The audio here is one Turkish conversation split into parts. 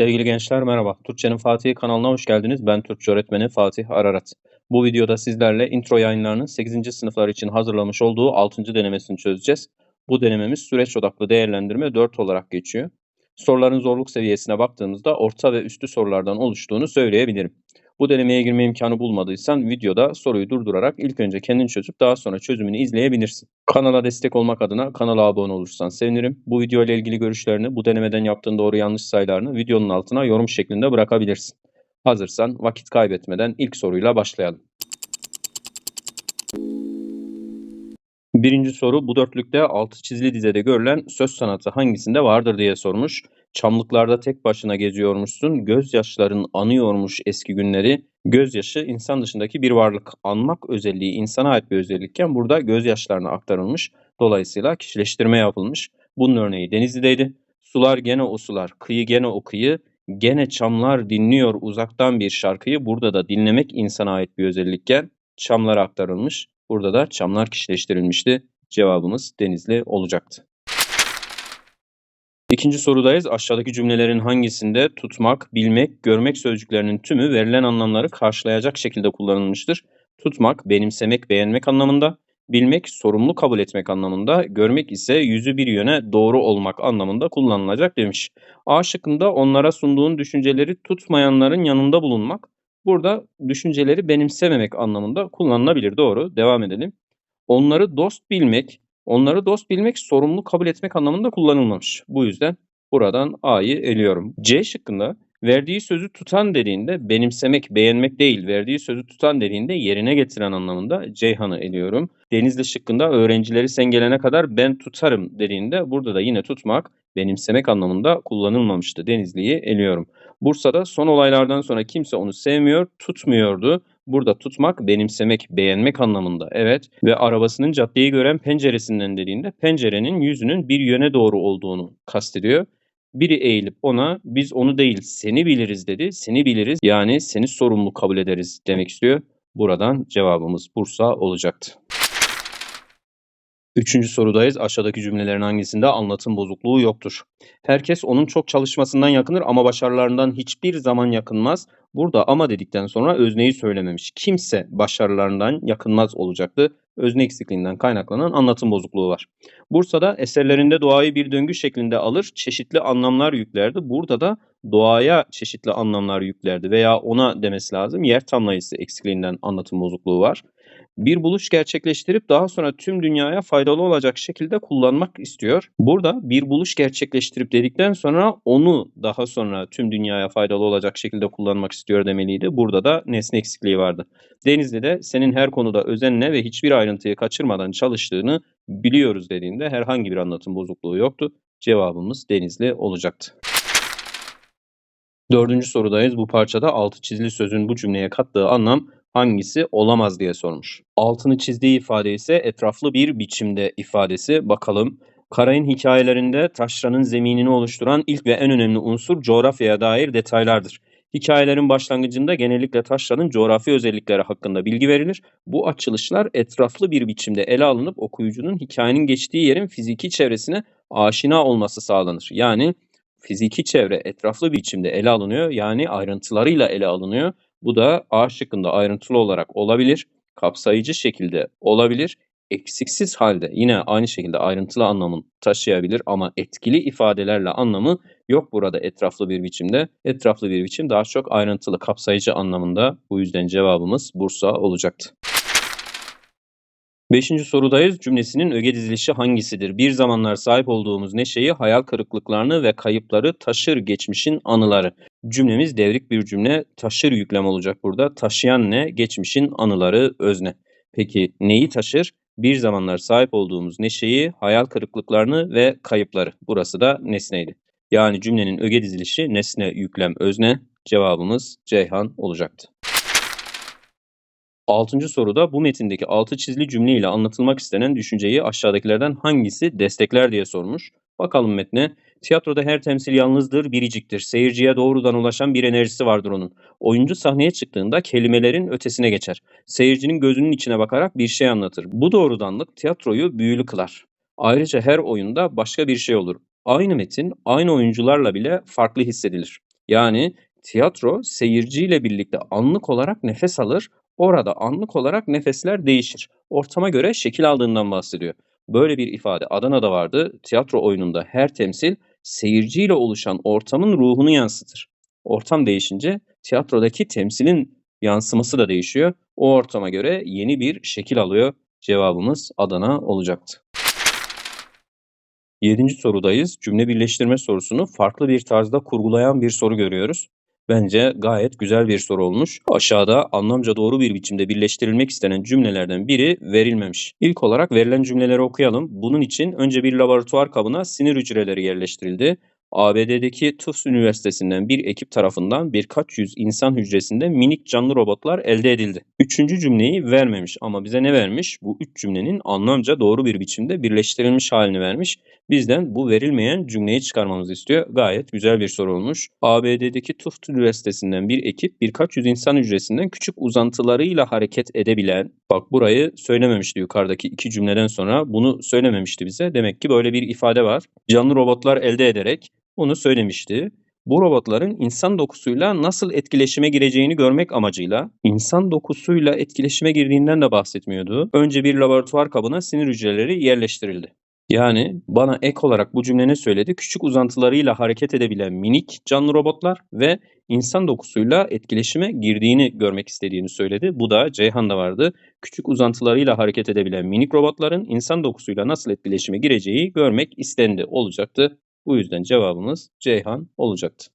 Sevgili gençler merhaba. Türkçenin Fatih kanalına hoş geldiniz. Ben Türkçe öğretmeni Fatih Ararat. Bu videoda sizlerle intro yayınlarının 8. sınıflar için hazırlamış olduğu 6. denemesini çözeceğiz. Bu denememiz süreç odaklı değerlendirme 4 olarak geçiyor. Soruların zorluk seviyesine baktığımızda orta ve üstü sorulardan oluştuğunu söyleyebilirim. Bu denemeye girme imkanı bulmadıysan videoda soruyu durdurarak ilk önce kendin çözüp daha sonra çözümünü izleyebilirsin. Kanala destek olmak adına kanala abone olursan sevinirim. Bu video ile ilgili görüşlerini, bu denemeden yaptığın doğru yanlış sayılarını videonun altına yorum şeklinde bırakabilirsin. Hazırsan vakit kaybetmeden ilk soruyla başlayalım. Birinci soru bu dörtlükte altı çizili dizede görülen söz sanatı hangisinde vardır diye sormuş. Çamlıklarda tek başına geziyormuşsun, gözyaşların anıyormuş eski günleri. Gözyaşı insan dışındaki bir varlık. Anmak özelliği insana ait bir özellikken burada gözyaşlarına aktarılmış. Dolayısıyla kişileştirme yapılmış. Bunun örneği Denizli'deydi. Sular gene o sular, kıyı gene o kıyı, gene çamlar dinliyor uzaktan bir şarkıyı. Burada da dinlemek insana ait bir özellikken çamlara aktarılmış. Burada da çamlar kişileştirilmişti. Cevabımız Denizli olacaktı. İkinci sorudayız. Aşağıdaki cümlelerin hangisinde tutmak, bilmek, görmek sözcüklerinin tümü verilen anlamları karşılayacak şekilde kullanılmıştır? Tutmak, benimsemek, beğenmek anlamında, bilmek, sorumlu kabul etmek anlamında, görmek ise yüzü bir yöne doğru olmak anlamında kullanılacak demiş. A şıkkında onlara sunduğun düşünceleri tutmayanların yanında bulunmak, burada düşünceleri benimsememek anlamında kullanılabilir. Doğru. Devam edelim. Onları dost bilmek, onları dost bilmek sorumlu kabul etmek anlamında kullanılmamış. Bu yüzden buradan A'yı eliyorum. C şıkkında verdiği sözü tutan dediğinde benimsemek, beğenmek değil, verdiği sözü tutan dediğinde yerine getiren anlamında Ceyhan'ı eliyorum. Denizli şıkkında öğrencileri sen gelene kadar ben tutarım dediğinde burada da yine tutmak, benimsemek anlamında kullanılmamıştı. Denizli'yi eliyorum. Bursa'da son olaylardan sonra kimse onu sevmiyor, tutmuyordu. Burada tutmak, benimsemek, beğenmek anlamında. Evet ve arabasının caddeyi gören penceresinden dediğinde pencerenin yüzünün bir yöne doğru olduğunu kastediyor. Biri eğilip ona biz onu değil seni biliriz dedi. Seni biliriz yani seni sorumlu kabul ederiz demek istiyor. Buradan cevabımız Bursa olacaktı. Üçüncü sorudayız. Aşağıdaki cümlelerin hangisinde anlatım bozukluğu yoktur? Herkes onun çok çalışmasından yakınır ama başarılarından hiçbir zaman yakınmaz. Burada ama dedikten sonra özneyi söylememiş. Kimse başarılarından yakınmaz olacaktı. Özne eksikliğinden kaynaklanan anlatım bozukluğu var. Bursa'da eserlerinde doğayı bir döngü şeklinde alır, çeşitli anlamlar yüklerdi. Burada da doğaya çeşitli anlamlar yüklerdi veya ona demesi lazım. Yer tamlayıcısı eksikliğinden anlatım bozukluğu var bir buluş gerçekleştirip daha sonra tüm dünyaya faydalı olacak şekilde kullanmak istiyor. Burada bir buluş gerçekleştirip dedikten sonra onu daha sonra tüm dünyaya faydalı olacak şekilde kullanmak istiyor demeliydi. Burada da nesne eksikliği vardı. Denizli'de senin her konuda özenle ve hiçbir ayrıntıyı kaçırmadan çalıştığını biliyoruz dediğinde herhangi bir anlatım bozukluğu yoktu. Cevabımız Denizli olacaktı. Dördüncü sorudayız. Bu parçada altı çizili sözün bu cümleye kattığı anlam hangisi olamaz diye sormuş. Altını çizdiği ifade ise etraflı bir biçimde ifadesi. Bakalım. Karay'ın hikayelerinde taşranın zeminini oluşturan ilk ve en önemli unsur coğrafyaya dair detaylardır. Hikayelerin başlangıcında genellikle taşranın coğrafi özellikleri hakkında bilgi verilir. Bu açılışlar etraflı bir biçimde ele alınıp okuyucunun hikayenin geçtiği yerin fiziki çevresine aşina olması sağlanır. Yani fiziki çevre etraflı biçimde ele alınıyor. Yani ayrıntılarıyla ele alınıyor. Bu da A şıkkında ayrıntılı olarak olabilir, kapsayıcı şekilde olabilir, eksiksiz halde yine aynı şekilde ayrıntılı anlamın taşıyabilir ama etkili ifadelerle anlamı yok burada etraflı bir biçimde. Etraflı bir biçim daha çok ayrıntılı, kapsayıcı anlamında. Bu yüzden cevabımız Bursa olacaktı. Beşinci sorudayız. Cümlesinin öge dizilişi hangisidir? Bir zamanlar sahip olduğumuz neşeyi, hayal kırıklıklarını ve kayıpları taşır geçmişin anıları. Cümlemiz devrik bir cümle. Taşır yüklem olacak burada. Taşıyan ne? Geçmişin anıları, özne. Peki neyi taşır? Bir zamanlar sahip olduğumuz neşeyi, hayal kırıklıklarını ve kayıpları. Burası da nesneydi. Yani cümlenin öge dizilişi nesne, yüklem, özne. Cevabımız Ceyhan olacaktı. Altıncı soruda bu metindeki altı çizili cümle ile anlatılmak istenen düşünceyi aşağıdakilerden hangisi destekler diye sormuş. Bakalım metne. Tiyatroda her temsil yalnızdır, biriciktir. Seyirciye doğrudan ulaşan bir enerjisi vardır onun. Oyuncu sahneye çıktığında kelimelerin ötesine geçer. Seyircinin gözünün içine bakarak bir şey anlatır. Bu doğrudanlık tiyatroyu büyülü kılar. Ayrıca her oyunda başka bir şey olur. Aynı metin aynı oyuncularla bile farklı hissedilir. Yani tiyatro seyirciyle birlikte anlık olarak nefes alır. Orada anlık olarak nefesler değişir. Ortama göre şekil aldığından bahsediyor. Böyle bir ifade Adana'da vardı. Tiyatro oyununda her temsil seyirciyle oluşan ortamın ruhunu yansıtır. Ortam değişince tiyatrodaki temsilin yansıması da değişiyor. O ortama göre yeni bir şekil alıyor. Cevabımız Adana olacaktı. Yedinci sorudayız. Cümle birleştirme sorusunu farklı bir tarzda kurgulayan bir soru görüyoruz. Bence gayet güzel bir soru olmuş. Aşağıda anlamca doğru bir biçimde birleştirilmek istenen cümlelerden biri verilmemiş. İlk olarak verilen cümleleri okuyalım. Bunun için önce bir laboratuvar kabına sinir hücreleri yerleştirildi. ABD'deki Tufts Üniversitesi'nden bir ekip tarafından birkaç yüz insan hücresinde minik canlı robotlar elde edildi. Üçüncü cümleyi vermemiş ama bize ne vermiş? Bu üç cümlenin anlamca doğru bir biçimde birleştirilmiş halini vermiş. Bizden bu verilmeyen cümleyi çıkarmamızı istiyor. Gayet güzel bir soru olmuş. ABD'deki Tufts Üniversitesi'nden bir ekip birkaç yüz insan hücresinden küçük uzantılarıyla hareket edebilen, bak burayı söylememişti yukarıdaki iki cümleden sonra bunu söylememişti bize. Demek ki böyle bir ifade var. Canlı robotlar elde ederek onu söylemişti. Bu robotların insan dokusuyla nasıl etkileşime gireceğini görmek amacıyla insan dokusuyla etkileşime girdiğinden de bahsetmiyordu. Önce bir laboratuvar kabına sinir hücreleri yerleştirildi. Yani bana ek olarak bu cümle ne söyledi? Küçük uzantılarıyla hareket edebilen minik canlı robotlar ve insan dokusuyla etkileşime girdiğini görmek istediğini söyledi. Bu da Ceyhan'da vardı. Küçük uzantılarıyla hareket edebilen minik robotların insan dokusuyla nasıl etkileşime gireceği görmek istendi olacaktı. Bu yüzden cevabımız Ceyhan olacaktı.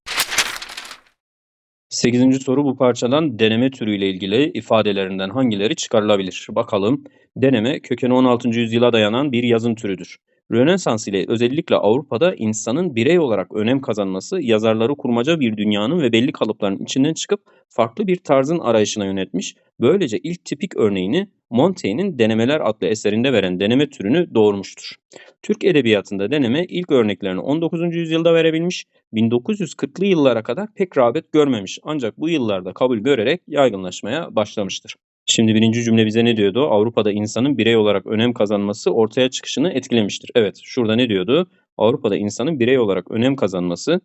8. soru bu parçadan deneme türüyle ilgili ifadelerinden hangileri çıkarılabilir? Bakalım. Deneme kökeni 16. yüzyıla dayanan bir yazım türüdür. Rönesans ile özellikle Avrupa'da insanın birey olarak önem kazanması yazarları kurmaca bir dünyanın ve belli kalıpların içinden çıkıp farklı bir tarzın arayışına yönetmiş. Böylece ilk tipik örneğini Montaigne'in Denemeler adlı eserinde veren deneme türünü doğurmuştur. Türk edebiyatında deneme ilk örneklerini 19. yüzyılda verebilmiş, 1940'lı yıllara kadar pek rağbet görmemiş ancak bu yıllarda kabul görerek yaygınlaşmaya başlamıştır. Şimdi birinci cümle bize ne diyordu? Avrupa'da insanın birey olarak önem kazanması ortaya çıkışını etkilemiştir. Evet, şurada ne diyordu? Avrupa'da insanın birey olarak önem kazanması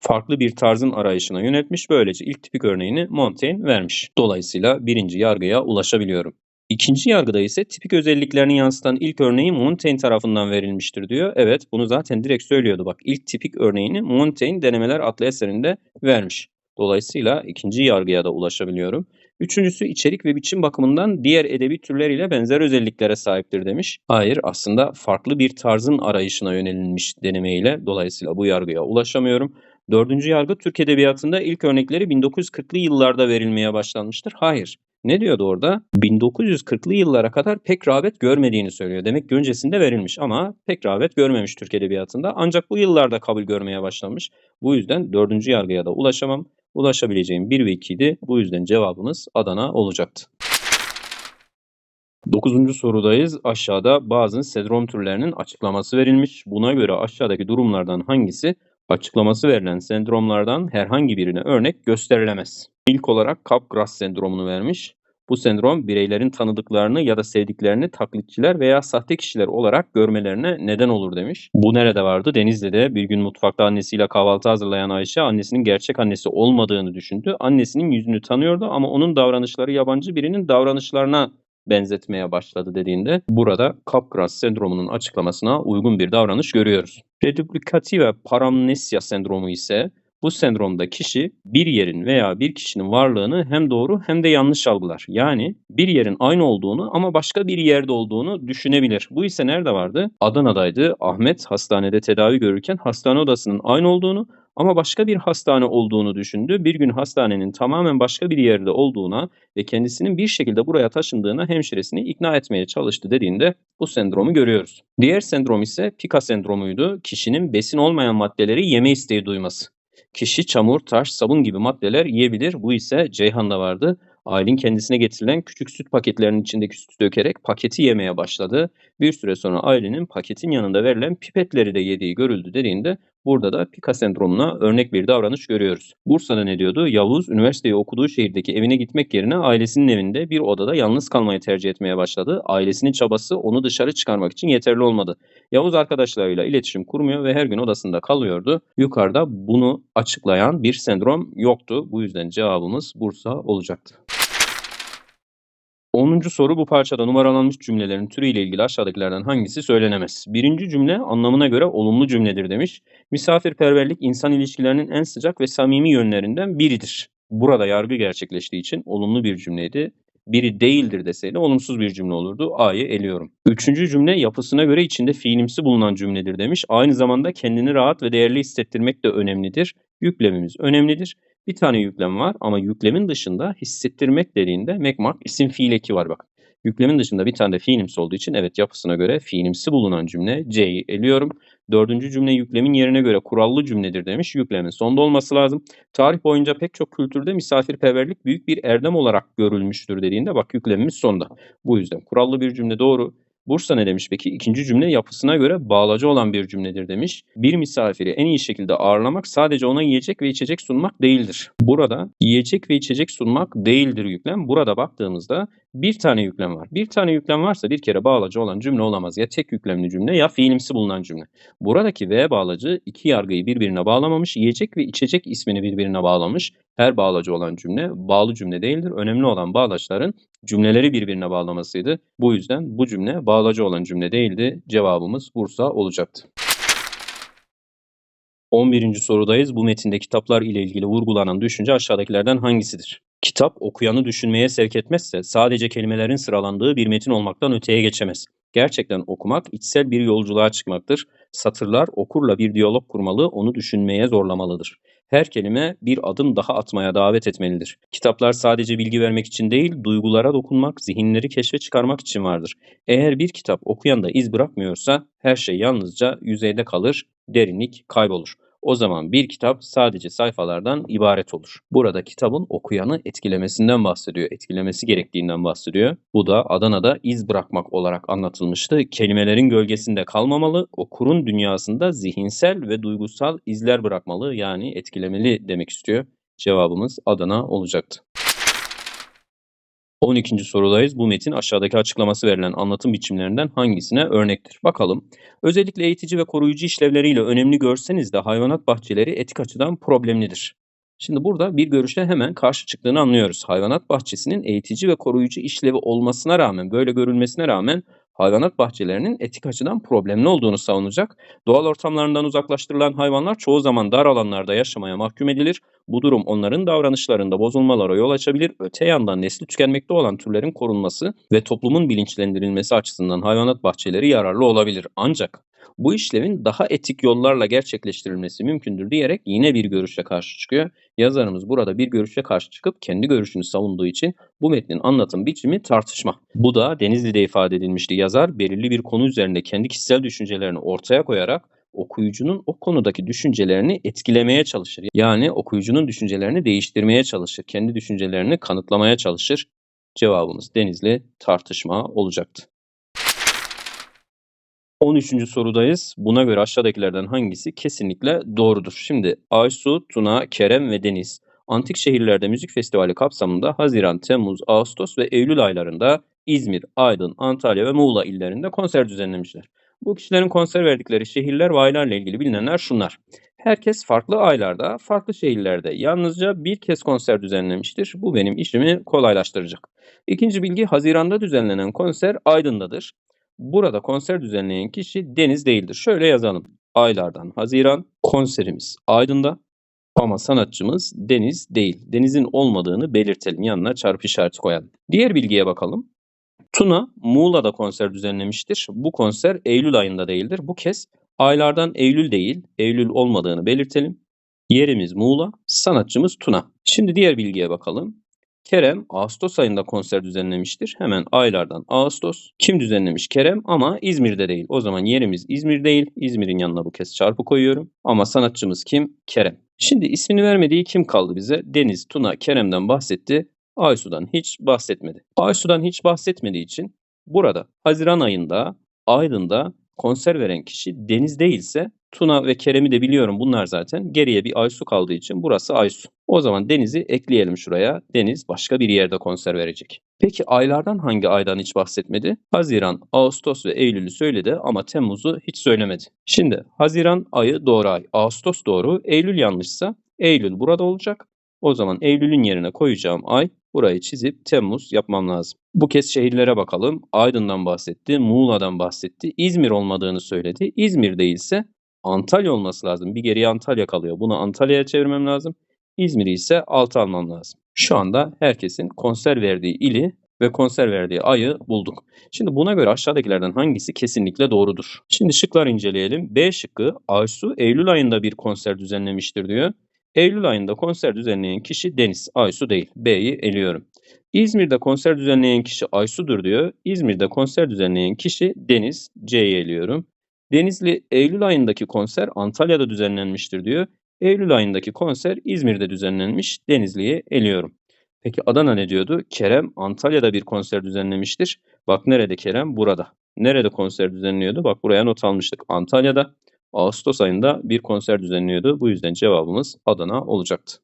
farklı bir tarzın arayışına yönetmiş. Böylece ilk tipik örneğini Montaigne vermiş. Dolayısıyla birinci yargıya ulaşabiliyorum. İkinci yargıda ise tipik özelliklerini yansıtan ilk örneği Montaigne tarafından verilmiştir diyor. Evet bunu zaten direkt söylüyordu bak ilk tipik örneğini Montaigne Denemeler adlı eserinde vermiş. Dolayısıyla ikinci yargıya da ulaşabiliyorum. Üçüncüsü içerik ve biçim bakımından diğer edebi türleriyle benzer özelliklere sahiptir demiş. Hayır aslında farklı bir tarzın arayışına yönelilmiş denemeyle dolayısıyla bu yargıya ulaşamıyorum. Dördüncü yargı Türk Edebiyatı'nda ilk örnekleri 1940'lı yıllarda verilmeye başlanmıştır. Hayır. Ne diyordu orada? 1940'lı yıllara kadar pek rağbet görmediğini söylüyor. Demek ki öncesinde verilmiş ama pek rağbet görmemiş Türk Edebiyatı'nda. Ancak bu yıllarda kabul görmeye başlamış. Bu yüzden dördüncü yargıya da ulaşamam. Ulaşabileceğim 1 ve 2 idi. Bu yüzden cevabımız Adana olacaktı. Dokuzuncu sorudayız. Aşağıda bazı sendrom türlerinin açıklaması verilmiş. Buna göre aşağıdaki durumlardan hangisi açıklaması verilen sendromlardan herhangi birine örnek gösterilemez? İlk olarak Capgras sendromunu vermiş. Bu sendrom bireylerin tanıdıklarını ya da sevdiklerini taklitçiler veya sahte kişiler olarak görmelerine neden olur demiş. Bu nerede vardı? Denizli'de bir gün mutfakta annesiyle kahvaltı hazırlayan Ayşe annesinin gerçek annesi olmadığını düşündü. Annesinin yüzünü tanıyordu ama onun davranışları yabancı birinin davranışlarına benzetmeye başladı dediğinde burada Capgras sendromunun açıklamasına uygun bir davranış görüyoruz. Reduplicative paramnesia sendromu ise bu sendromda kişi bir yerin veya bir kişinin varlığını hem doğru hem de yanlış algılar. Yani bir yerin aynı olduğunu ama başka bir yerde olduğunu düşünebilir. Bu ise nerede vardı? Adana'daydı. Ahmet hastanede tedavi görürken hastane odasının aynı olduğunu ama başka bir hastane olduğunu düşündü. Bir gün hastanenin tamamen başka bir yerde olduğuna ve kendisinin bir şekilde buraya taşındığına hemşiresini ikna etmeye çalıştı dediğinde bu sendromu görüyoruz. Diğer sendrom ise Pika sendromuydu. Kişinin besin olmayan maddeleri yeme isteği duyması. Kişi çamur, taş, sabun gibi maddeler yiyebilir. Bu ise Ceyhan'da vardı. Aylin kendisine getirilen küçük süt paketlerinin içindeki sütü dökerek paketi yemeye başladı. Bir süre sonra Aylin'in paketin yanında verilen pipetleri de yediği görüldü dediğinde Burada da Pika sendromuna örnek bir davranış görüyoruz. Bursa'da ne diyordu? Yavuz üniversiteyi okuduğu şehirdeki evine gitmek yerine ailesinin evinde bir odada yalnız kalmayı tercih etmeye başladı. Ailesinin çabası onu dışarı çıkarmak için yeterli olmadı. Yavuz arkadaşlarıyla iletişim kurmuyor ve her gün odasında kalıyordu. Yukarıda bunu açıklayan bir sendrom yoktu. Bu yüzden cevabımız Bursa olacaktı. 10. soru bu parçada numaralanmış cümlelerin türüyle ilgili aşağıdakilerden hangisi söylenemez? Birinci cümle anlamına göre olumlu cümledir demiş. Misafirperverlik insan ilişkilerinin en sıcak ve samimi yönlerinden biridir. Burada yargı gerçekleştiği için olumlu bir cümleydi. Biri değildir deseydi olumsuz bir cümle olurdu. A'yı eliyorum. Üçüncü cümle yapısına göre içinde fiilimsi bulunan cümledir demiş. Aynı zamanda kendini rahat ve değerli hissettirmek de önemlidir. Yüklemimiz önemlidir. Bir tane yüklem var ama yüklemin dışında hissettirmek dediğinde mekmak isim fiil eki var bak. Yüklemin dışında bir tane de fiilimsi olduğu için evet yapısına göre fiilimsi bulunan cümle C'yi eliyorum. Dördüncü cümle yüklemin yerine göre kurallı cümledir demiş. Yüklemin sonda olması lazım. Tarih boyunca pek çok kültürde misafirperverlik büyük bir erdem olarak görülmüştür dediğinde bak yüklemimiz sonda. Bu yüzden kurallı bir cümle doğru. Bursa ne demiş peki? İkinci cümle yapısına göre bağlacı olan bir cümledir demiş. Bir misafiri en iyi şekilde ağırlamak sadece ona yiyecek ve içecek sunmak değildir. Burada yiyecek ve içecek sunmak değildir yüklem. Burada baktığımızda bir tane yüklem var. Bir tane yüklem varsa bir kere bağlacı olan cümle olamaz. Ya tek yüklemli cümle ya fiilimsi bulunan cümle. Buradaki ve bağlacı iki yargıyı birbirine bağlamamış, yiyecek ve içecek ismini birbirine bağlamış. Her bağlacı olan cümle bağlı cümle değildir. Önemli olan bağlaçların cümleleri birbirine bağlamasıydı. Bu yüzden bu cümle bağlacı olan cümle değildi. Cevabımız Bursa olacaktı. 11. sorudayız. Bu metinde kitaplar ile ilgili vurgulanan düşünce aşağıdakilerden hangisidir? Kitap okuyanı düşünmeye sevk etmezse sadece kelimelerin sıralandığı bir metin olmaktan öteye geçemez. Gerçekten okumak içsel bir yolculuğa çıkmaktır. Satırlar okurla bir diyalog kurmalı, onu düşünmeye zorlamalıdır. Her kelime bir adım daha atmaya davet etmelidir. Kitaplar sadece bilgi vermek için değil, duygulara dokunmak, zihinleri keşfe çıkarmak için vardır. Eğer bir kitap okuyanda iz bırakmıyorsa her şey yalnızca yüzeyde kalır, derinlik kaybolur. O zaman bir kitap sadece sayfalardan ibaret olur. Burada kitabın okuyanı etkilemesinden bahsediyor, etkilemesi gerektiğinden bahsediyor. Bu da Adana'da iz bırakmak olarak anlatılmıştı. Kelimelerin gölgesinde kalmamalı, okurun dünyasında zihinsel ve duygusal izler bırakmalı yani etkilemeli demek istiyor. Cevabımız Adana olacaktı. 12. sorudayız. Bu metin aşağıdaki açıklaması verilen anlatım biçimlerinden hangisine örnektir? Bakalım. Özellikle eğitici ve koruyucu işlevleriyle önemli görseniz de hayvanat bahçeleri etik açıdan problemlidir. Şimdi burada bir görüşte hemen karşı çıktığını anlıyoruz. Hayvanat bahçesinin eğitici ve koruyucu işlevi olmasına rağmen, böyle görülmesine rağmen hayvanat bahçelerinin etik açıdan problemli olduğunu savunacak. Doğal ortamlarından uzaklaştırılan hayvanlar çoğu zaman dar alanlarda yaşamaya mahkum edilir. Bu durum onların davranışlarında bozulmalara yol açabilir. Öte yandan nesli tükenmekte olan türlerin korunması ve toplumun bilinçlendirilmesi açısından hayvanat bahçeleri yararlı olabilir. Ancak bu işlevin daha etik yollarla gerçekleştirilmesi mümkündür diyerek yine bir görüşe karşı çıkıyor. Yazarımız burada bir görüşe karşı çıkıp kendi görüşünü savunduğu için bu metnin anlatım biçimi tartışma. Bu da Denizli'de ifade edilmişti. Yazar belirli bir konu üzerinde kendi kişisel düşüncelerini ortaya koyarak okuyucunun o konudaki düşüncelerini etkilemeye çalışır. Yani okuyucunun düşüncelerini değiştirmeye çalışır. Kendi düşüncelerini kanıtlamaya çalışır. Cevabımız Denizli tartışma olacaktı. 13. sorudayız. Buna göre aşağıdakilerden hangisi kesinlikle doğrudur? Şimdi Aysu, Tuna, Kerem ve Deniz antik şehirlerde müzik festivali kapsamında Haziran, Temmuz, Ağustos ve Eylül aylarında İzmir, Aydın, Antalya ve Muğla illerinde konser düzenlemişler. Bu kişilerin konser verdikleri şehirler ve aylarla ilgili bilinenler şunlar. Herkes farklı aylarda, farklı şehirlerde yalnızca bir kez konser düzenlemiştir. Bu benim işimi kolaylaştıracak. İkinci bilgi Haziran'da düzenlenen konser Aydın'dadır. Burada konser düzenleyen kişi Deniz değildir. Şöyle yazalım. Aylardan Haziran konserimiz Aydın'da ama sanatçımız Deniz değil. Deniz'in olmadığını belirtelim. Yanına çarpı işareti koyalım. Diğer bilgiye bakalım. Tuna Muğla'da konser düzenlemiştir. Bu konser Eylül ayında değildir. Bu kez aylardan Eylül değil, Eylül olmadığını belirtelim. Yerimiz Muğla, sanatçımız Tuna. Şimdi diğer bilgiye bakalım. Kerem Ağustos ayında konser düzenlemiştir. Hemen aylardan Ağustos. Kim düzenlemiş? Kerem ama İzmir'de değil. O zaman yerimiz İzmir değil. İzmir'in yanına bu kez çarpı koyuyorum. Ama sanatçımız kim? Kerem. Şimdi ismini vermediği kim kaldı bize? Deniz, Tuna, Kerem'den bahsetti. Aysu'dan hiç bahsetmedi. Aysu'dan hiç bahsetmediği için burada Haziran ayında Aydın'da konser veren kişi Deniz değilse Tuna ve Kerem'i de biliyorum bunlar zaten. Geriye bir Aysu kaldığı için burası Aysu. O zaman Deniz'i ekleyelim şuraya. Deniz başka bir yerde konser verecek. Peki aylardan hangi aydan hiç bahsetmedi? Haziran, Ağustos ve Eylül'ü söyledi ama Temmuz'u hiç söylemedi. Şimdi Haziran ayı doğru ay, Ağustos doğru, Eylül yanlışsa Eylül burada olacak. O zaman Eylül'ün yerine koyacağım ay burayı çizip Temmuz yapmam lazım. Bu kez şehirlere bakalım. Aydın'dan bahsetti, Muğla'dan bahsetti. İzmir olmadığını söyledi. İzmir değilse Antalya olması lazım. Bir geriye Antalya kalıyor. Bunu Antalya'ya çevirmem lazım. İzmir'i ise altı almam lazım. Şu anda herkesin konser verdiği ili ve konser verdiği ayı bulduk. Şimdi buna göre aşağıdakilerden hangisi kesinlikle doğrudur? Şimdi şıklar inceleyelim. B şıkkı Aysu Eylül ayında bir konser düzenlemiştir diyor. Eylül ayında konser düzenleyen kişi Deniz, Aysu değil. B'yi eliyorum. İzmir'de konser düzenleyen kişi Aysu'dur diyor. İzmir'de konser düzenleyen kişi Deniz, C'yi eliyorum. Denizli Eylül ayındaki konser Antalya'da düzenlenmiştir diyor. Eylül ayındaki konser İzmir'de düzenlenmiş. Denizli'yi eliyorum. Peki Adana ne diyordu? Kerem Antalya'da bir konser düzenlemiştir. Bak nerede Kerem? Burada. Nerede konser düzenliyordu? Bak buraya not almıştık. Antalya'da. Ağustos ayında bir konser düzenliyordu. Bu yüzden cevabımız Adana olacaktı.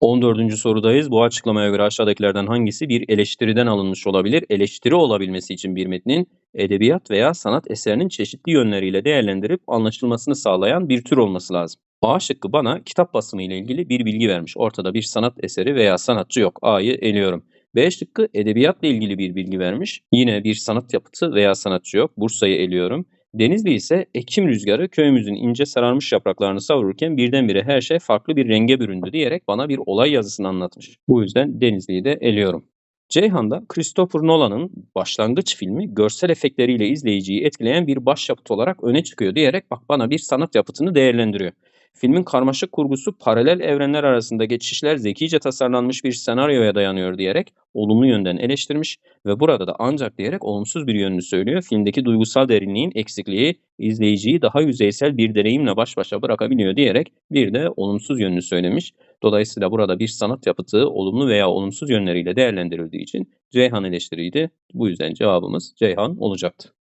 14. sorudayız. Bu açıklamaya göre aşağıdakilerden hangisi bir eleştiriden alınmış olabilir? Eleştiri olabilmesi için bir metnin edebiyat veya sanat eserinin çeşitli yönleriyle değerlendirip anlaşılmasını sağlayan bir tür olması lazım. A şıkkı bana kitap basımı ile ilgili bir bilgi vermiş. Ortada bir sanat eseri veya sanatçı yok. A'yı eliyorum. B şıkkı edebiyatla ilgili bir bilgi vermiş. Yine bir sanat yapıtı veya sanatçı yok. Bursa'yı eliyorum. Denizli ise Ekim rüzgarı köyümüzün ince sararmış yapraklarını savururken birdenbire her şey farklı bir renge büründü diyerek bana bir olay yazısını anlatmış. Bu yüzden Denizli'yi de eliyorum. Ceyhan'da Christopher Nolan'ın başlangıç filmi görsel efektleriyle izleyiciyi etkileyen bir başyapıt olarak öne çıkıyor diyerek bak bana bir sanat yapıtını değerlendiriyor. Filmin karmaşık kurgusu paralel evrenler arasında geçişler zekice tasarlanmış bir senaryoya dayanıyor diyerek olumlu yönden eleştirmiş ve burada da ancak diyerek olumsuz bir yönünü söylüyor. Filmdeki duygusal derinliğin eksikliği izleyiciyi daha yüzeysel bir deneyimle baş başa bırakabiliyor diyerek bir de olumsuz yönünü söylemiş. Dolayısıyla burada bir sanat yapıtı olumlu veya olumsuz yönleriyle değerlendirildiği için Ceyhan eleştiriydi. Bu yüzden cevabımız Ceyhan olacaktı.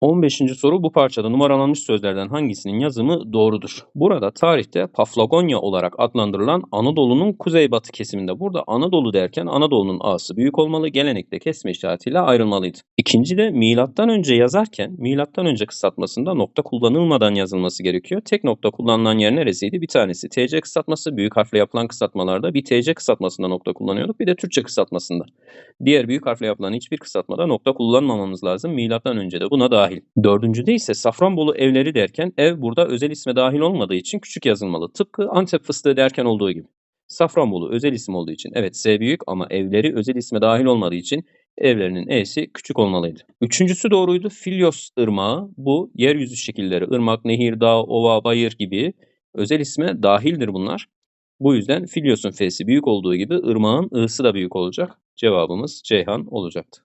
15. soru bu parçada numaralanmış sözlerden hangisinin yazımı doğrudur? Burada tarihte Paflagonya olarak adlandırılan Anadolu'nun kuzeybatı kesiminde. Burada Anadolu derken Anadolu'nun A'sı büyük olmalı, gelenekte kesme işaretiyle ayrılmalıydı. İkinci de milattan önce yazarken milattan önce kısaltmasında nokta kullanılmadan yazılması gerekiyor. Tek nokta kullanılan yer neresiydi? Bir tanesi TC kısaltması, büyük harfle yapılan kısaltmalarda bir TC kısaltmasında nokta kullanıyorduk, bir de Türkçe kısaltmasında. Diğer büyük harfle yapılan hiçbir kısaltmada nokta kullanmamamız lazım. Milattan önce de buna dahil. Dördüncüde ise Safranbolu evleri derken ev burada özel isme dahil olmadığı için küçük yazılmalı. Tıpkı Antep fıstığı derken olduğu gibi. Safranbolu özel isim olduğu için evet S büyük ama evleri özel isme dahil olmadığı için evlerinin E'si küçük olmalıydı. Üçüncüsü doğruydu. Filyos ırmağı bu yeryüzü şekilleri ırmak, nehir, dağ, ova, bayır gibi özel isme dahildir bunlar. Bu yüzden Filyos'un F'si büyük olduğu gibi ırmağın I'sı da büyük olacak. Cevabımız Ceyhan olacaktı.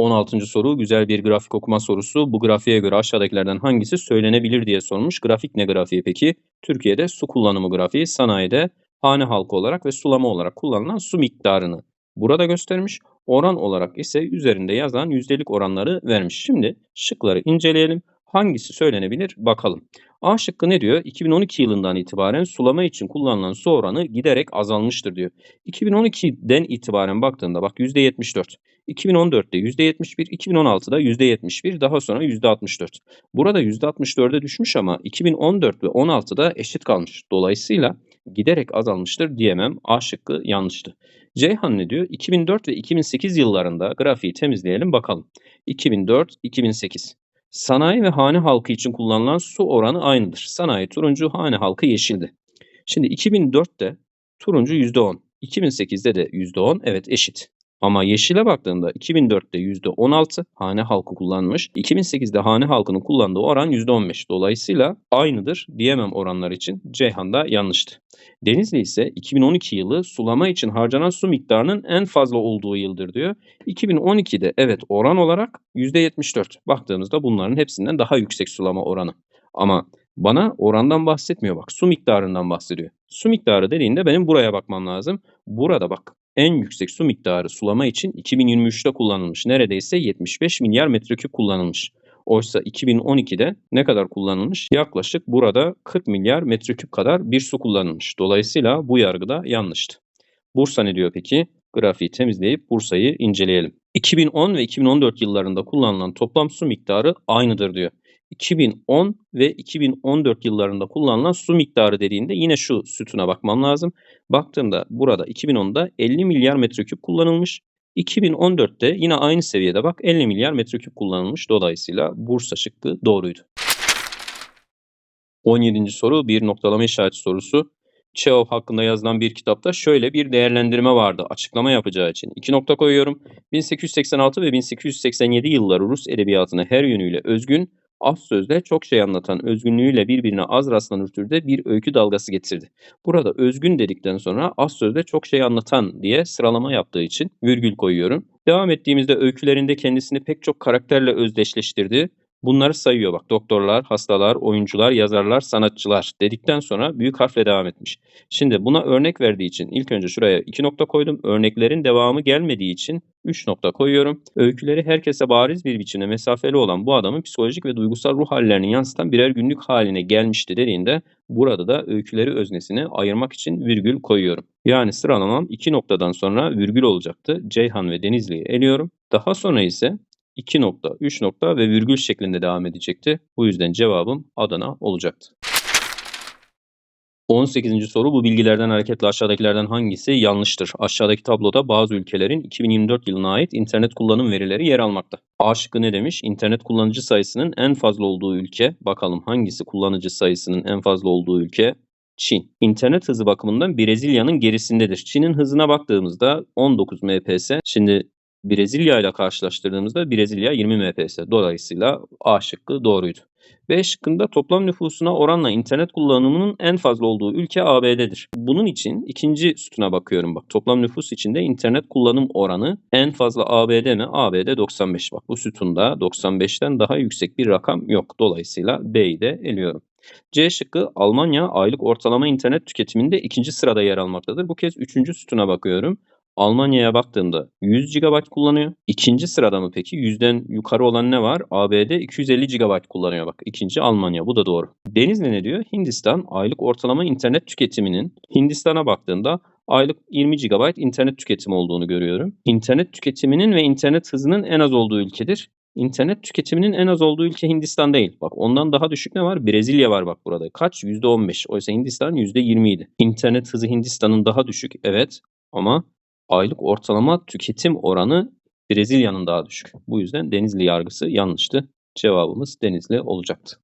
16. soru güzel bir grafik okuma sorusu. Bu grafiğe göre aşağıdakilerden hangisi söylenebilir diye sormuş. Grafik ne grafiği peki? Türkiye'de su kullanımı grafiği, sanayide hane halkı olarak ve sulama olarak kullanılan su miktarını burada göstermiş. Oran olarak ise üzerinde yazan yüzdelik oranları vermiş. Şimdi şıkları inceleyelim. Hangisi söylenebilir bakalım. A şıkkı ne diyor? 2012 yılından itibaren sulama için kullanılan su oranı giderek azalmıştır diyor. 2012'den itibaren baktığında bak %74. 2014'te %71, 2016'da %71, daha sonra %64. Burada %64'e düşmüş ama 2014 ve 16'da eşit kalmış. Dolayısıyla giderek azalmıştır diyemem. A şıkkı yanlıştı. Ceyhan ne diyor? 2004 ve 2008 yıllarında grafiği temizleyelim bakalım. 2004, 2008. Sanayi ve hane halkı için kullanılan su oranı aynıdır. Sanayi turuncu, hane halkı yeşildi. Şimdi 2004'te turuncu %10, 2008'de de %10 evet eşit. Ama yeşile baktığında 2004'te %16 hane halkı kullanmış. 2008'de hane halkının kullandığı oran %15. Dolayısıyla aynıdır diyemem oranlar için. Ceyhan da yanlıştı. Denizli ise 2012 yılı sulama için harcanan su miktarının en fazla olduğu yıldır diyor. 2012'de evet oran olarak %74. Baktığımızda bunların hepsinden daha yüksek sulama oranı. Ama bana orandan bahsetmiyor bak su miktarından bahsediyor. Su miktarı dediğinde benim buraya bakmam lazım. Burada bak en yüksek su miktarı sulama için 2023'te kullanılmış. Neredeyse 75 milyar metreküp kullanılmış. Oysa 2012'de ne kadar kullanılmış? Yaklaşık burada 40 milyar metreküp kadar bir su kullanılmış. Dolayısıyla bu yargıda yanlıştı. Bursa ne diyor peki? Grafiği temizleyip Bursa'yı inceleyelim. 2010 ve 2014 yıllarında kullanılan toplam su miktarı aynıdır diyor. 2010 ve 2014 yıllarında kullanılan su miktarı dediğinde yine şu sütuna bakmam lazım. Baktığımda burada 2010'da 50 milyar metreküp kullanılmış. 2014'te yine aynı seviyede bak 50 milyar metreküp kullanılmış. Dolayısıyla Bursa şıkkı doğruydu. 17. soru bir noktalama işareti sorusu. Çehov hakkında yazılan bir kitapta şöyle bir değerlendirme vardı açıklama yapacağı için. İki nokta koyuyorum. 1886 ve 1887 yılları Rus edebiyatına her yönüyle özgün, az sözle çok şey anlatan özgünlüğüyle birbirine az rastlanır türde bir öykü dalgası getirdi. Burada özgün dedikten sonra az sözle çok şey anlatan diye sıralama yaptığı için virgül koyuyorum. Devam ettiğimizde öykülerinde kendisini pek çok karakterle özdeşleştirdi. Bunları sayıyor bak doktorlar, hastalar, oyuncular, yazarlar, sanatçılar dedikten sonra büyük harfle devam etmiş. Şimdi buna örnek verdiği için ilk önce şuraya iki nokta koydum. Örneklerin devamı gelmediği için 3 nokta koyuyorum. Öyküleri herkese bariz bir biçimde mesafeli olan bu adamın psikolojik ve duygusal ruh hallerini yansıtan birer günlük haline gelmişti dediğinde burada da öyküleri öznesine ayırmak için virgül koyuyorum. Yani sıralamam 2 noktadan sonra virgül olacaktı. Ceyhan ve Denizli'yi eliyorum. Daha sonra ise 2 nokta, 3 nokta ve virgül şeklinde devam edecekti. Bu yüzden cevabım Adana olacaktı. 18. soru bu bilgilerden hareketle aşağıdakilerden hangisi yanlıştır? Aşağıdaki tabloda bazı ülkelerin 2024 yılına ait internet kullanım verileri yer almakta. A şıkkı ne demiş? İnternet kullanıcı sayısının en fazla olduğu ülke. Bakalım hangisi kullanıcı sayısının en fazla olduğu ülke? Çin. İnternet hızı bakımından Brezilya'nın gerisindedir. Çin'in hızına baktığımızda 19 Mbps. Şimdi Brezilya ile karşılaştırdığımızda Brezilya 20 Mbps. Dolayısıyla A şıkkı doğruydu. B şıkkında toplam nüfusuna oranla internet kullanımının en fazla olduğu ülke ABD'dir. Bunun için ikinci sütuna bakıyorum bak. Toplam nüfus içinde internet kullanım oranı en fazla ABD mi? ABD 95 bak. Bu sütunda 95'ten daha yüksek bir rakam yok. Dolayısıyla B'yi de eliyorum. C şıkkı Almanya aylık ortalama internet tüketiminde ikinci sırada yer almaktadır. Bu kez üçüncü sütuna bakıyorum. Almanya'ya baktığımda 100 GB kullanıyor. İkinci sırada mı peki? 100'den yukarı olan ne var? ABD 250 GB kullanıyor bak. İkinci Almanya. Bu da doğru. Denizli ne diyor? Hindistan aylık ortalama internet tüketiminin Hindistan'a baktığında aylık 20 GB internet tüketimi olduğunu görüyorum. İnternet tüketiminin ve internet hızının en az olduğu ülkedir. İnternet tüketiminin en az olduğu ülke Hindistan değil. Bak ondan daha düşük ne var? Brezilya var bak burada. Kaç? %15. Oysa Hindistan %20 idi. İnternet hızı Hindistan'ın daha düşük. Evet. Ama aylık ortalama tüketim oranı Brezilya'nın daha düşük. Bu yüzden Denizli yargısı yanlıştı. Cevabımız Denizli olacaktı.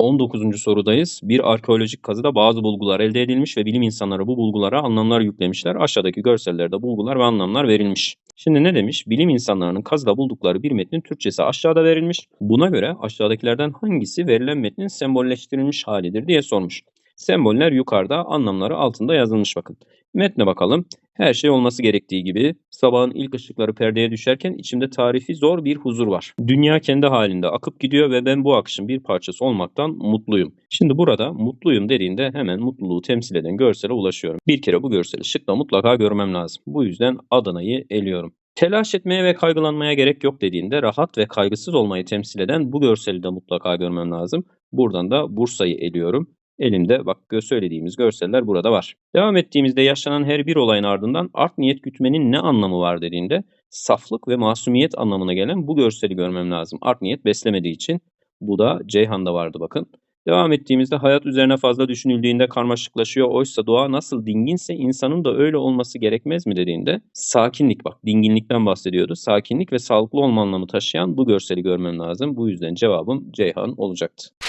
19. sorudayız. Bir arkeolojik kazıda bazı bulgular elde edilmiş ve bilim insanları bu bulgulara anlamlar yüklemişler. Aşağıdaki görsellerde bulgular ve anlamlar verilmiş. Şimdi ne demiş? Bilim insanlarının kazıda buldukları bir metnin Türkçesi aşağıda verilmiş. Buna göre aşağıdakilerden hangisi verilen metnin sembolleştirilmiş halidir diye sormuş. Semboller yukarıda, anlamları altında yazılmış bakın. Metne bakalım. Her şey olması gerektiği gibi sabahın ilk ışıkları perdeye düşerken içimde tarifi zor bir huzur var. Dünya kendi halinde akıp gidiyor ve ben bu akışın bir parçası olmaktan mutluyum. Şimdi burada mutluyum dediğinde hemen mutluluğu temsil eden görsele ulaşıyorum. Bir kere bu görseli şıkla mutlaka görmem lazım. Bu yüzden Adana'yı eliyorum. Telaş etmeye ve kaygılanmaya gerek yok dediğinde rahat ve kaygısız olmayı temsil eden bu görseli de mutlaka görmem lazım. Buradan da Bursa'yı eliyorum. Elimde bak söylediğimiz görseller burada var. Devam ettiğimizde yaşanan her bir olayın ardından art niyet gütmenin ne anlamı var dediğinde saflık ve masumiyet anlamına gelen bu görseli görmem lazım. Art niyet beslemediği için bu da Ceyhan'da vardı bakın. Devam ettiğimizde hayat üzerine fazla düşünüldüğünde karmaşıklaşıyor. Oysa doğa nasıl dinginse insanın da öyle olması gerekmez mi dediğinde sakinlik bak dinginlikten bahsediyordu. Sakinlik ve sağlıklı olma anlamı taşıyan bu görseli görmem lazım. Bu yüzden cevabım Ceyhan olacaktı.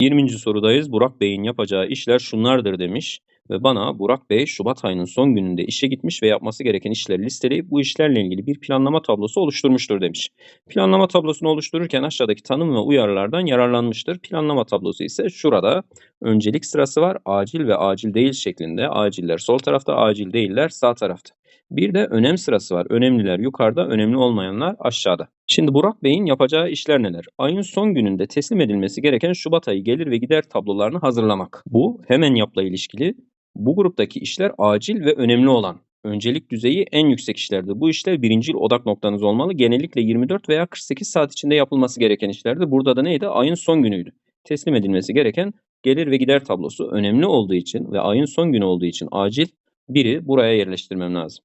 20. sorudayız. Burak Bey'in yapacağı işler şunlardır demiş ve bana Burak Bey Şubat ayının son gününde işe gitmiş ve yapması gereken işleri listeleyip bu işlerle ilgili bir planlama tablosu oluşturmuştur demiş. Planlama tablosunu oluştururken aşağıdaki tanım ve uyarılardan yararlanmıştır. Planlama tablosu ise şurada öncelik sırası var. Acil ve acil değil şeklinde. Aciller sol tarafta, acil değiller sağ tarafta. Bir de önem sırası var. Önemliler yukarıda, önemli olmayanlar aşağıda. Şimdi Burak Bey'in yapacağı işler neler? Ayın son gününde teslim edilmesi gereken Şubat ayı gelir ve gider tablolarını hazırlamak. Bu hemen yapla ilişkili Bu gruptaki işler acil ve önemli olan. Öncelik düzeyi en yüksek işlerdir. Bu işler birincil odak noktanız olmalı. Genellikle 24 veya 48 saat içinde yapılması gereken işlerdi. Burada da neydi? Ayın son günüydü. Teslim edilmesi gereken gelir ve gider tablosu önemli olduğu için ve ayın son günü olduğu için acil biri buraya yerleştirmem lazım.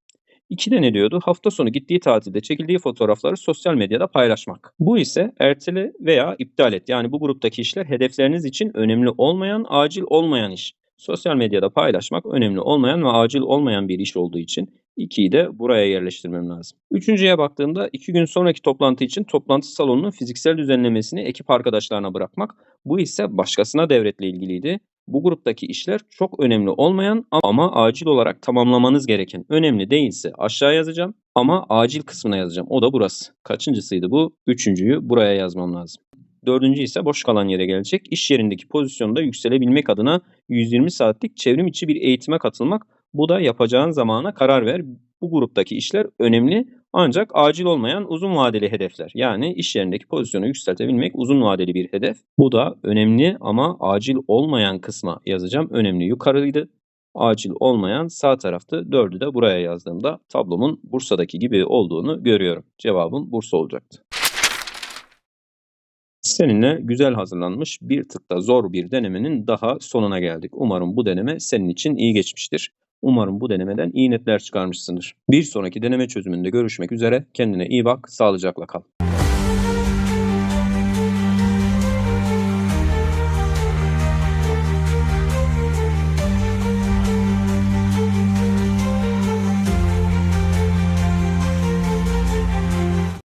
İki de ne diyordu? Hafta sonu gittiği tatilde çekildiği fotoğrafları sosyal medyada paylaşmak. Bu ise ertele veya iptal et. Yani bu gruptaki işler hedefleriniz için önemli olmayan, acil olmayan iş. Sosyal medyada paylaşmak önemli olmayan ve acil olmayan bir iş olduğu için 2'yi de buraya yerleştirmem lazım. Üçüncüye baktığımda 2 gün sonraki toplantı için toplantı salonunun fiziksel düzenlemesini ekip arkadaşlarına bırakmak. Bu ise başkasına devretle ilgiliydi. Bu gruptaki işler çok önemli olmayan ama acil olarak tamamlamanız gereken. Önemli değilse aşağı yazacağım ama acil kısmına yazacağım. O da burası. Kaçıncısıydı bu? Üçüncüyü buraya yazmam lazım. Dördüncü ise boş kalan yere gelecek. İş yerindeki pozisyonda yükselebilmek adına 120 saatlik çevrim içi bir eğitime katılmak. Bu da yapacağın zamana karar ver. Bu gruptaki işler önemli ancak acil olmayan uzun vadeli hedefler. Yani iş yerindeki pozisyonu yükseltebilmek uzun vadeli bir hedef. Bu da önemli ama acil olmayan kısma yazacağım. Önemli yukarıydı. Acil olmayan sağ tarafta dördü de buraya yazdığımda tablomun Bursa'daki gibi olduğunu görüyorum. Cevabım Bursa olacaktı. Seninle güzel hazırlanmış bir tık da zor bir denemenin daha sonuna geldik. Umarım bu deneme senin için iyi geçmiştir. Umarım bu denemeden iyi netler çıkarmışsındır. Bir sonraki deneme çözümünde görüşmek üzere. Kendine iyi bak, sağlıcakla kal.